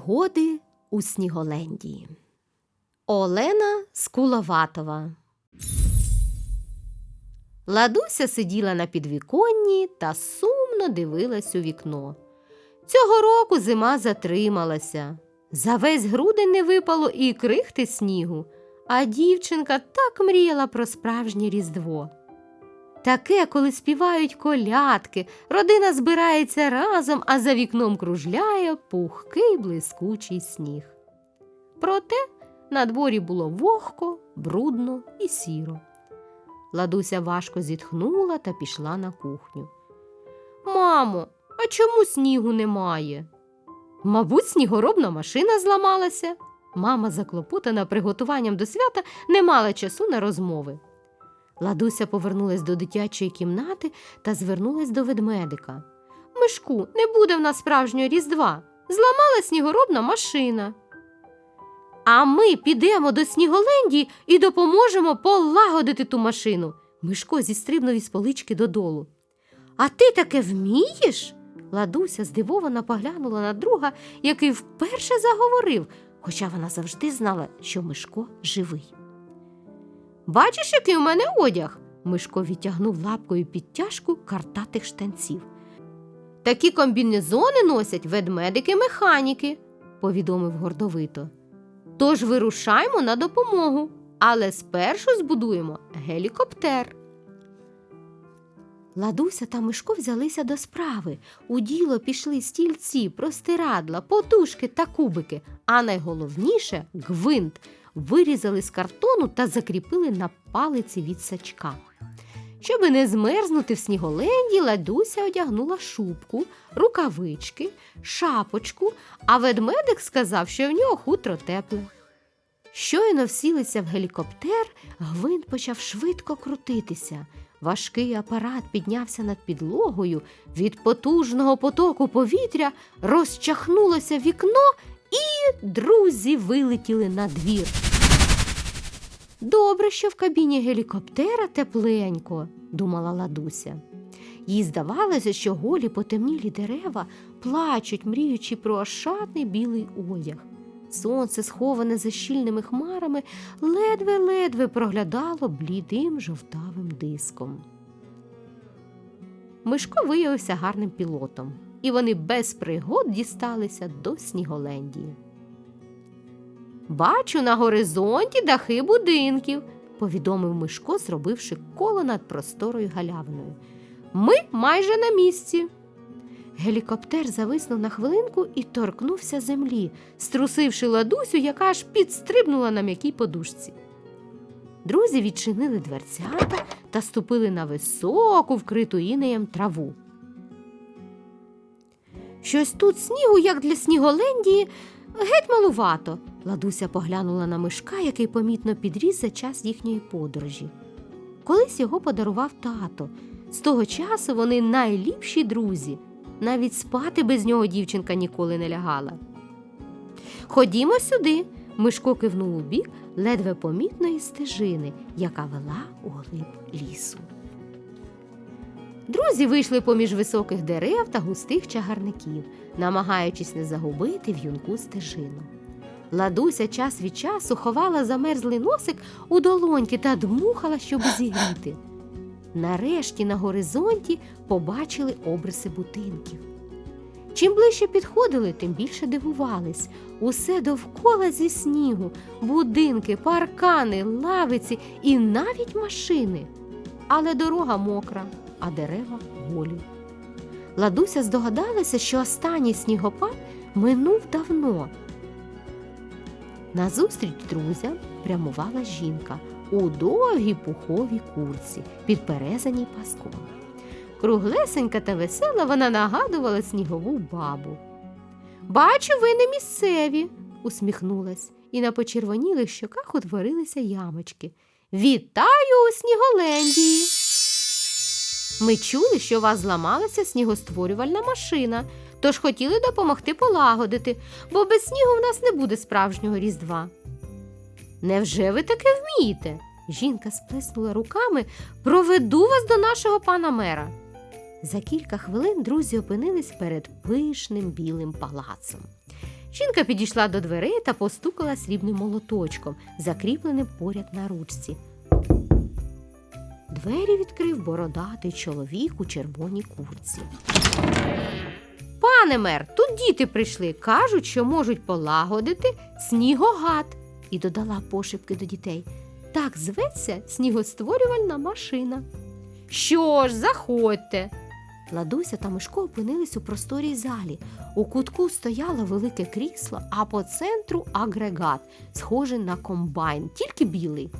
Пригоди у Сніголендії. Олена Скуловатова. Ладуся сиділа на підвіконні та сумно дивилась у вікно. Цього року зима затрималася. За весь грудень не випало і крихти снігу, а дівчинка так мріяла про справжнє Різдво. Таке, коли співають колядки, родина збирається разом, а за вікном кружляє пухкий блискучий сніг. Проте на дворі було вогко, брудно і сіро. Ладуся важко зітхнула та пішла на кухню. Мамо, а чому снігу немає? Мабуть, снігоробна машина зламалася. Мама, заклопотана приготуванням до свята, не мала часу на розмови. Ладуся повернулась до дитячої кімнати та звернулась до ведмедика. Мишку, не буде в нас справжнього різдва. Зламала снігоробна машина. А ми підемо до Сніголендії і допоможемо полагодити ту машину. Мишко зістрибнув із полички додолу. А ти таке вмієш? Ладуся здивовано поглянула на друга, який вперше заговорив, хоча вона завжди знала, що Мишко живий. Бачиш, який у мене одяг? Мишко відтягнув лапкою підтяжку картатих штанців. Такі комбінезони носять ведмедики-механіки, повідомив гордовито. Тож вирушаймо на допомогу, але спершу збудуємо гелікоптер. Ладуся та Мишко взялися до справи. У діло пішли стільці, простирадла, подушки та кубики, а найголовніше гвинт вирізали з картону та закріпили на палиці від сачка. Щоби не змерзнути в сніголенді, ладуся одягнула шубку, рукавички, шапочку, а ведмедик сказав, що в нього хутро тепле. Щойно всілися в гелікоптер, гвинт почав швидко крутитися. Важкий апарат піднявся над підлогою, від потужного потоку повітря розчахнулося вікно, і друзі вилетіли на двір. Добре, що в кабіні гелікоптера тепленько, думала ладуся. Їй здавалося, що голі потемнілі дерева плачуть, мріючи про ошатний білий одяг. Сонце, сховане за щільними хмарами, ледве-ледве проглядало блідим жовтавим диском. Мишко виявився гарним пілотом, і вони без пригод дісталися до Сніголендії. Бачу на горизонті дахи будинків, повідомив Мишко, зробивши коло над просторою галявиною. Ми майже на місці. Гелікоптер зависнув на хвилинку і торкнувся землі, струсивши ладусю, яка аж підстрибнула на м'якій подушці. Друзі відчинили дверцята та ступили на високу, вкриту інеєм траву. Щось тут снігу, як для Сніголендії, геть малувато. Ладуся поглянула на мишка, який помітно підріс за час їхньої подорожі. Колись його подарував тато. З того часу вони найліпші друзі. Навіть спати без нього дівчинка ніколи не лягала. Ходімо сюди. Мишко кивнув у бік ледве помітної стежини, яка вела у глиб лісу. Друзі вийшли поміж високих дерев та густих чагарників, намагаючись не загубити в'юнку стежину. Ладуся час від часу ховала замерзлий носик у долоньки та дмухала, щоб зігріти. Нарешті на горизонті побачили обриси будинків. Чим ближче підходили, тим більше дивувались. Усе довкола зі снігу, будинки, паркани, лавиці і навіть машини. Але дорога мокра, а дерева голі. Ладуся здогадалася, що останній снігопад минув давно. Назустріч друзям прямувала жінка у довгій пуховій курці, підперезаній паском. Круглесенька та весела вона нагадувала снігову бабу. Бачу, ви не місцеві, усміхнулась, і на почервонілих щоках утворилися ямочки. Вітаю у Сніголендії! Ми чули, що у вас зламалася снігостворювальна машина, тож хотіли допомогти полагодити, бо без снігу в нас не буде справжнього різдва. Невже ви таке вмієте? Жінка сплеснула руками, проведу вас до нашого пана мера. За кілька хвилин друзі опинились перед пишним білим палацом. Жінка підійшла до дверей та постукала срібним молоточком, закріпленим поряд на ручці. Двері відкрив бородатий чоловік у червоній курці. Пане мер, тут діти прийшли. Кажуть, що можуть полагодити снігогад. І додала пошепки до дітей. Так зветься снігостворювальна машина. Що ж, заходьте. Ладуся та Мишко опинились у просторій залі. У кутку стояло велике крісло, а по центру агрегат, схожий на комбайн, тільки білий.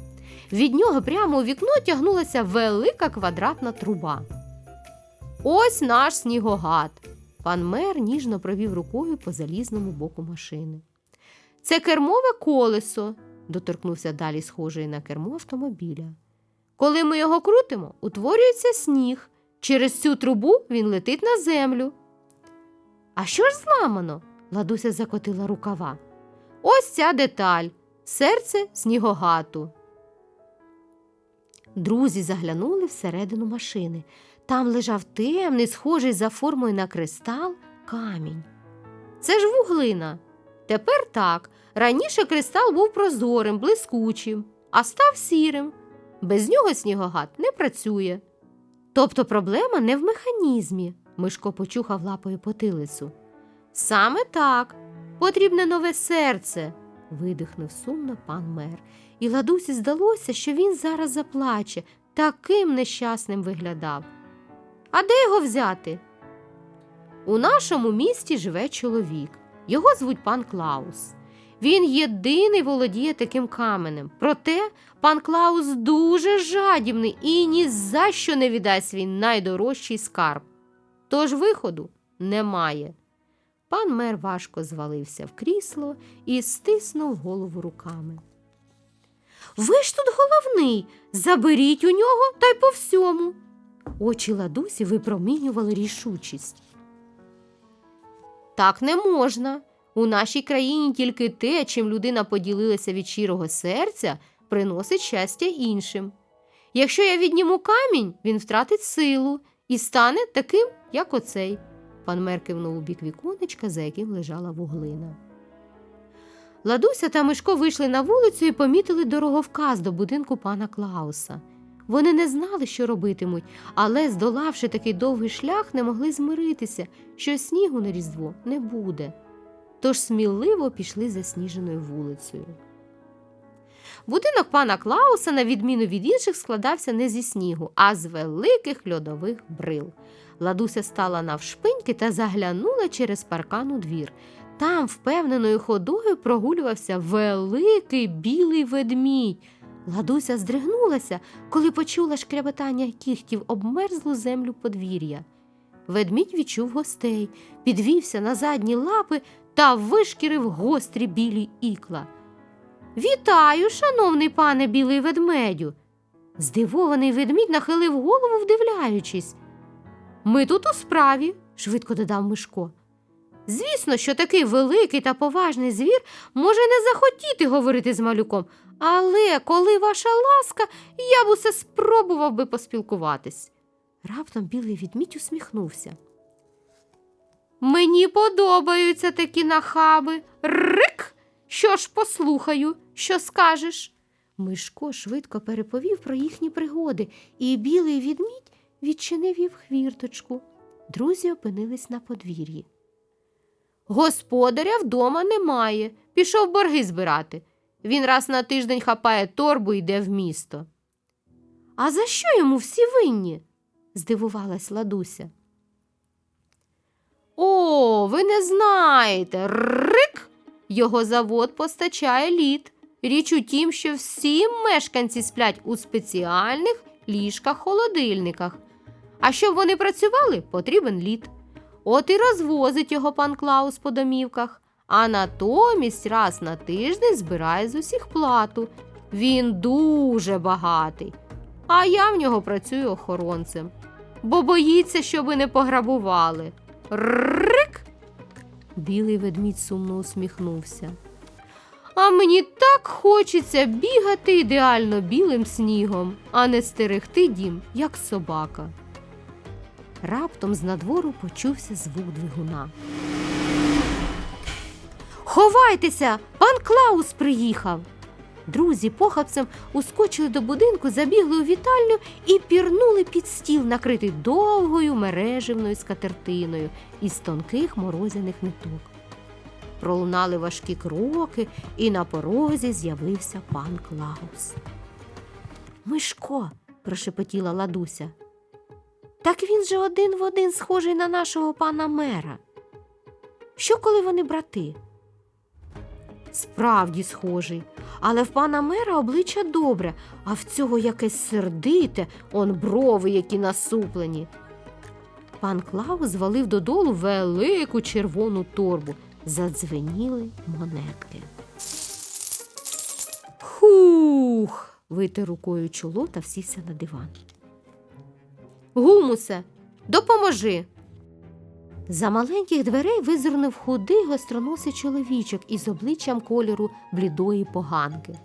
Від нього прямо у вікно тягнулася велика квадратна труба. Ось наш снігогад. Пан мер ніжно провів рукою по залізному боку машини. Це кермове колесо, доторкнувся далі схожий на кермо автомобіля. Коли ми його крутимо, утворюється сніг. Через цю трубу він летить на землю. А що ж зламано? Ладуся закотила рукава. Ось ця деталь серце снігогату. Друзі заглянули всередину машини. Там лежав темний, схожий за формою на кристал, камінь. Це ж вуглина. Тепер так. Раніше кристал був прозорим, блискучим, а став сірим. Без нього снігогад не працює. Тобто проблема не в механізмі, Мишко почухав лапою потилицю. Саме так, потрібне нове серце, видихнув сумно пан мер. І ладусі здалося, що він зараз заплаче, таким нещасним виглядав. А де його взяти? У нашому місті живе чоловік. Його звуть пан Клаус. Він єдиний володіє таким каменем. Проте пан Клаус дуже жадібний і ні за що не віддасть свій найдорожчий скарб. Тож виходу немає. Пан мер важко звалився в крісло і стиснув голову руками. Ви ж тут головний. Заберіть у нього та й по всьому. Очі ладусі випромінювали рішучість. Так не можна. У нашій країні тільки те, чим людина поділилася від щирого серця, приносить щастя іншим. Якщо я відніму камінь, він втратить силу і стане таким, як оцей. Пан мер кивнув у бік віконечка, за яким лежала вуглина. Ладуся та Мишко вийшли на вулицю і помітили дороговказ до будинку пана Клауса. Вони не знали, що робитимуть, але, здолавши такий довгий шлях, не могли змиритися, що снігу на Різдво не буде. Тож сміливо пішли засніженою вулицею. Будинок пана Клауса, на відміну від інших, складався не зі снігу, а з великих льодових брил. Ладуся стала навшпиньки та заглянула через паркан у двір. Там впевненою ходою прогулювався великий білий ведмідь. Ладуся здригнулася, коли почула шкрябатання кігтів обмерзлу землю подвір'я. Ведмідь відчув гостей, підвівся на задні лапи та вишкірив гострі білі ікла. Вітаю, шановний пане білий ведмедю. Здивований ведмідь нахилив голову, вдивляючись. Ми тут у справі, швидко додав Мишко. Звісно, що такий великий та поважний звір може не захотіти говорити з малюком, але коли ваша ласка, я б усе спробував би поспілкуватись. Раптом білий відмідь усміхнувся. Мені подобаються такі нахаби. Рик! Що ж послухаю, що скажеш? Мишко швидко переповів про їхні пригоди, і білий відмідь відчинив їм хвірточку. Друзі опинились на подвір'ї. Господаря вдома немає, пішов борги збирати. Він раз на тиждень хапає торбу і йде в місто. А за що йому всі винні? здивувалась Ладуся. О, ви не знаєте. Рик! Його завод постачає лід. Річ у тім, що всі мешканці сплять у спеціальних ліжках-холодильниках. А щоб вони працювали, потрібен лід. От і розвозить його пан Клаус по домівках, а натомість раз на тиждень збирає з усіх плату. Він дуже багатий. А я в нього працюю охоронцем, бо боїться, щоби не пограбували. Рик! Білий ведмідь сумно усміхнувся. А мені так хочеться бігати ідеально білим снігом, а не стерегти дім, як собака. Раптом з надвору почувся звук двигуна. Ховайтеся, пан Клаус приїхав. Друзі похапцем ускочили до будинку, забігли у вітальню і пірнули під стіл, накритий довгою мереживною скатертиною із тонких морозяних ниток. Пролунали важкі кроки, і на порозі з'явився пан Клаус. Мишко, прошепотіла ладуся. Так він же один в один схожий на нашого пана мера. Що коли вони брати? Справді схожий, але в пана мера обличчя добре, а в цього якесь сердите, он брови, які насуплені. Пан Клаус звалив додолу велику червону торбу. Задзвеніли монетки. Хух. витер рукою чоло та сівся на диван. Гумусе, допоможи. За маленьких дверей визирнув худий гостроносий чоловічок із обличчям кольору блідої поганки.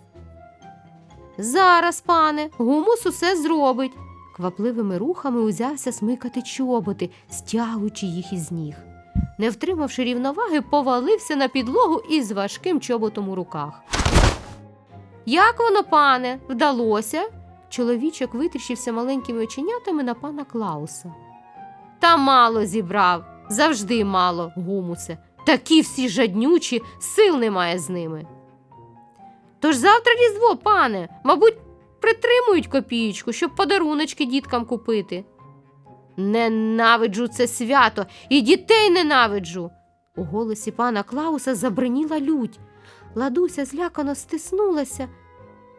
Зараз, пане, гумус усе зробить. Квапливими рухами узявся смикати чоботи, стягуючи їх із ніг. Не втримавши рівноваги, повалився на підлогу із важким чоботом у руках. Як воно, пане, вдалося? Чоловічок витріщився маленькими оченятами на пана Клауса. Та мало зібрав, завжди мало, гумусе. Такі всі жаднючі, сил немає з ними. Тож завтра різдво, пане, мабуть, притримують копієчку, щоб подаруночки діткам купити. Ненавиджу це свято і дітей ненавиджу. У голосі пана Клауса забриніла лють. Ладуся злякано стиснулася.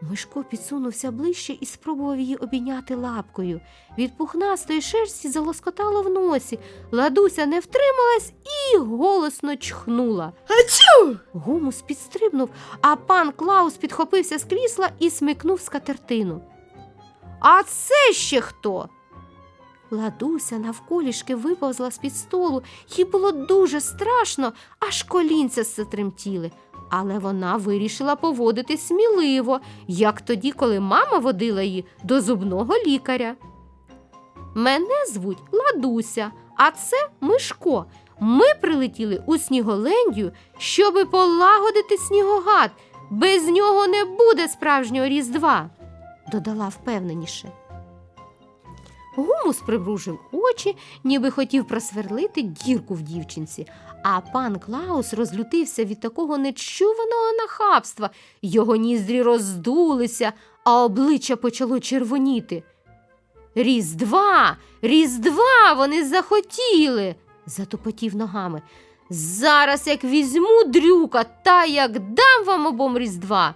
Мишко підсунувся ближче і спробував її обійняти лапкою. Від пухнастої шерсті залоскотало в носі. Ладуся не втрималась і голосно чхнула. Ачу! Гумус підстрибнув, а пан Клаус підхопився з крісла і смикнув скатертину. А це ще хто? Ладуся навколішки виповзла з-під столу, їй було дуже страшно, аж колінця затремтіли. Але вона вирішила поводити сміливо, як тоді, коли мама водила її до зубного лікаря. Мене звуть Ладуся, а це Мишко. Ми прилетіли у Сніголендію, щоби полагодити снігогад. Без нього не буде справжнього Різдва, додала впевненіше. Гумус примружив очі, ніби хотів просверлити дірку в дівчинці, а пан Клаус розлютився від такого нечуваного нахабства. Його ніздрі роздулися, а обличчя почало червоніти. Різдва, Різдва вони захотіли, затопотів ногами. Зараз як візьму дрюка, та як дам вам обом Різдва.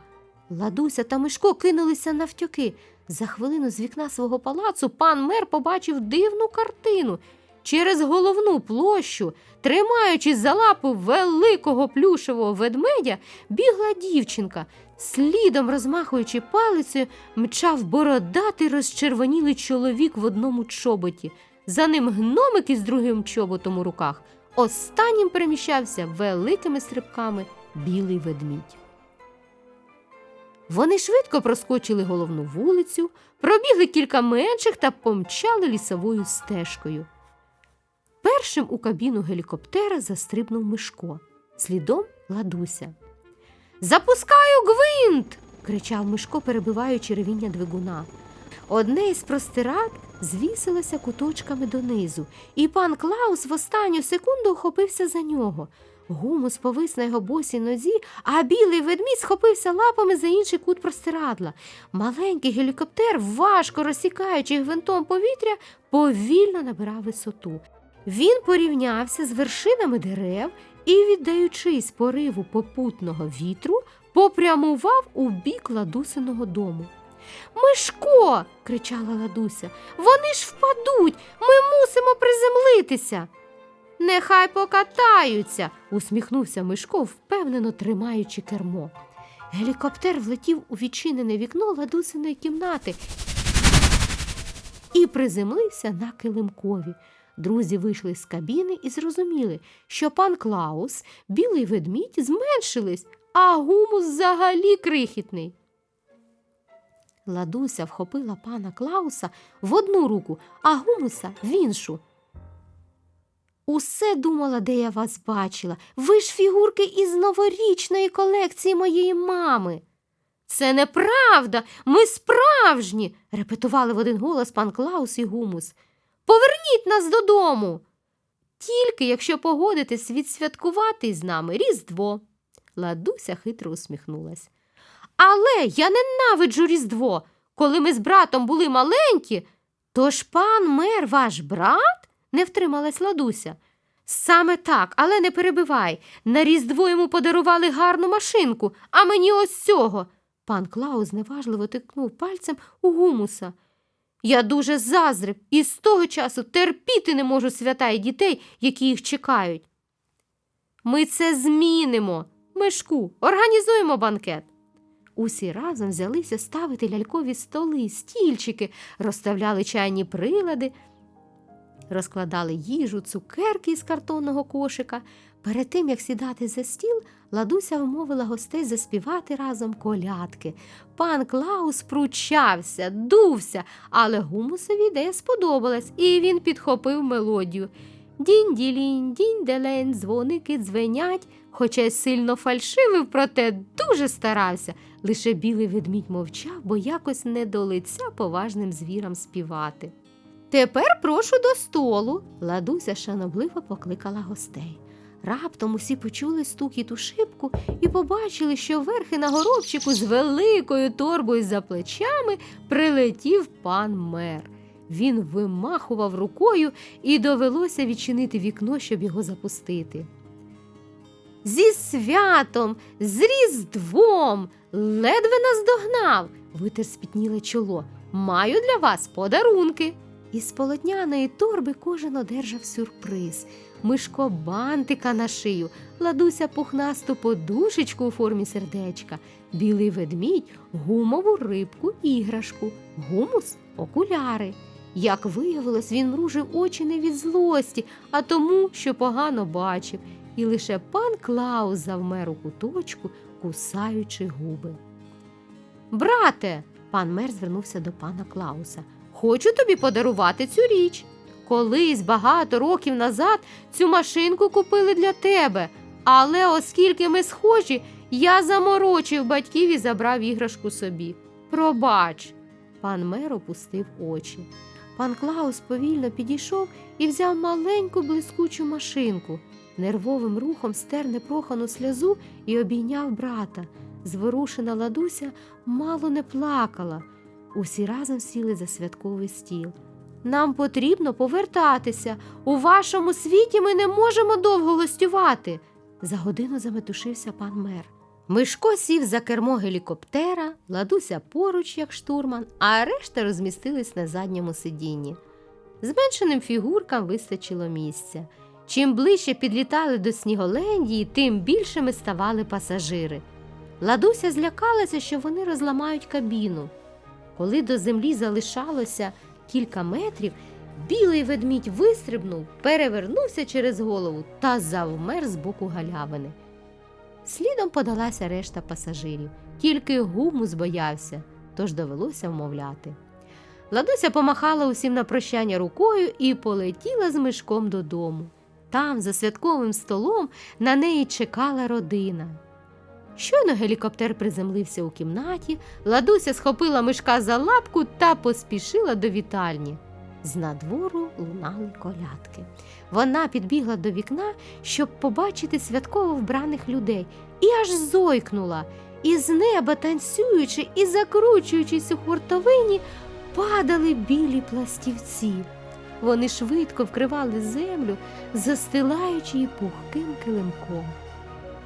Ладуся та Мишко кинулися навтьоки. За хвилину з вікна свого палацу пан мер побачив дивну картину. Через головну площу, тримаючись за лапу великого плюшевого ведмедя, бігла дівчинка. Слідом, розмахуючи палицею, мчав бородатий розчервонілий чоловік в одному чоботі. За ним гномик із другим чоботом у руках. Останнім переміщався великими стрибками білий ведмідь. Вони швидко проскочили головну вулицю, пробігли кілька менших та помчали лісовою стежкою. Першим у кабіну гелікоптера застрибнув Мишко, слідом ладуся. Запускаю гвинт. кричав Мишко, перебиваючи ревіння двигуна. Одне із простират звісилося куточками донизу, і пан Клаус в останню секунду охопився за нього. Гумус повис на його босій нозі, а білий ведмідь схопився лапами за інший кут простирадла. Маленький гелікоптер, важко розсікаючи гвинтом повітря, повільно набирав висоту. Він порівнявся з вершинами дерев і, віддаючись пориву попутного вітру, попрямував у бік ладусиного дому. Мишко. кричала ладуся. Вони ж впадуть. Ми мусимо приземлитися. Нехай покатаються, усміхнувся Мишко, впевнено тримаючи кермо. Гелікоптер влетів у відчинене вікно ладусиної кімнати і приземлився на килимкові. Друзі вийшли з кабіни і зрозуміли, що пан Клаус, білий ведмідь зменшились, а гумус взагалі крихітний. Ладуся вхопила пана Клауса в одну руку, а гумуса в іншу. Усе думала, де я вас бачила. Ви ж фігурки із новорічної колекції моєї мами. Це неправда, ми справжні, репетували в один голос пан Клаус і Гумус. Поверніть нас додому. Тільки якщо погодитесь відсвяткувати з нами Різдво. Ладуся хитро усміхнулась. Але я ненавиджу Різдво. Коли ми з братом були маленькі, то ж пан мер ваш брат? не втрималась Ладуся. Саме так, але не перебивай. На Різдво йому подарували гарну машинку, а мені ось цього. Пан Клаус зневажливо тикнув пальцем у гумуса. Я дуже заздрив і з того часу терпіти не можу свята і дітей, які їх чекають. Ми це змінимо. Мишку, організуємо банкет. Усі разом взялися ставити лялькові столи, стільчики, розставляли чайні прилади, розкладали їжу, цукерки із картонного кошика. Перед тим, як сідати за стіл, Ладуся вмовила гостей заспівати разом колядки. Пан Клаус пручався, дувся, але гумусові ідея сподобалась, і він підхопив мелодію. Дінь-ділінь, дінь-делень, дзвоники дзвенять, хоча й сильно фальшивив, проте дуже старався. Лише білий ведмідь мовчав, бо якось не до лиця поважним звірам співати. Тепер прошу до столу. Ладуся шанобливо покликала гостей. Раптом усі почули стукіт у шибку і побачили, що верхи на горобчику з великою торбою за плечами прилетів пан мер. Він вимахував рукою і довелося відчинити вікно, щоб його запустити. Зі святом, з Різдвом, ледве наздогнав, витер спітніле чоло. Маю для вас подарунки. Із полотняної торби кожен одержав сюрприз. Мишко бантика на шию, ладуся пухнасту подушечку у формі сердечка, білий ведмідь, гумову рибку іграшку, гумус окуляри. Як виявилось, він мружив очі не від злості, а тому, що погано бачив, і лише пан Клаус завмер у куточку, кусаючи губи. Брате, пан мер звернувся до пана Клауса. Хочу тобі подарувати цю річ. Колись багато років назад цю машинку купили для тебе, але оскільки ми схожі, я заморочив батьків і забрав іграшку собі. Пробач. Пан мер опустив очі. Пан Клаус повільно підійшов і взяв маленьку блискучу машинку. Нервовим рухом стер непрохану сльозу і обійняв брата. Зворушена ладуся мало не плакала. Усі разом сіли за святковий стіл. Нам потрібно повертатися. У вашому світі ми не можемо довго гостювати. За годину заметушився пан мер. Мишко сів за кермо гелікоптера, ладуся поруч, як штурман, а решта розмістились на задньому сидінні. Зменшеним фігуркам вистачило місця. Чим ближче підлітали до Сніголендії, тим більшими ставали пасажири. Ладуся злякалася, що вони розламають кабіну. Коли до землі залишалося кілька метрів, білий ведмідь вистрибнув, перевернувся через голову та завмер з боку галявини. Слідом подалася решта пасажирів, тільки гумус боявся, тож довелося вмовляти. Ладуся помахала усім на прощання рукою і полетіла з мишком додому. Там, за святковим столом, на неї чекала родина. Щойно гелікоптер приземлився у кімнаті, ладуся схопила мишка за лапку та поспішила до вітальні. З надвору лунали колядки. Вона підбігла до вікна, щоб побачити святково вбраних людей, і аж зойкнула. Із неба, танцюючи і закручуючись у хуртовині, падали білі пластівці. Вони швидко вкривали землю, застилаючи її пухким килимком.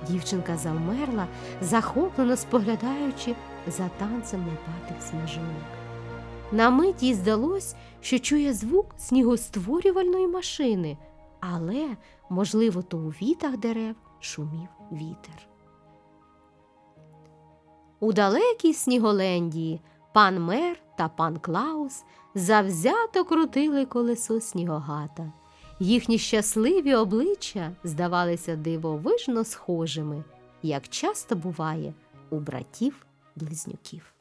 Дівчинка завмерла, захоплено споглядаючи за танцем лопатих сніжинок. На мить їй здалось, що чує звук снігостворювальної машини, але, можливо, то у вітах дерев шумів вітер. У далекій Сніголендії пан мер та пан Клаус завзято крутили колесо снігогата. Їхні щасливі обличчя здавалися дивовижно схожими, як часто буває у братів близнюків.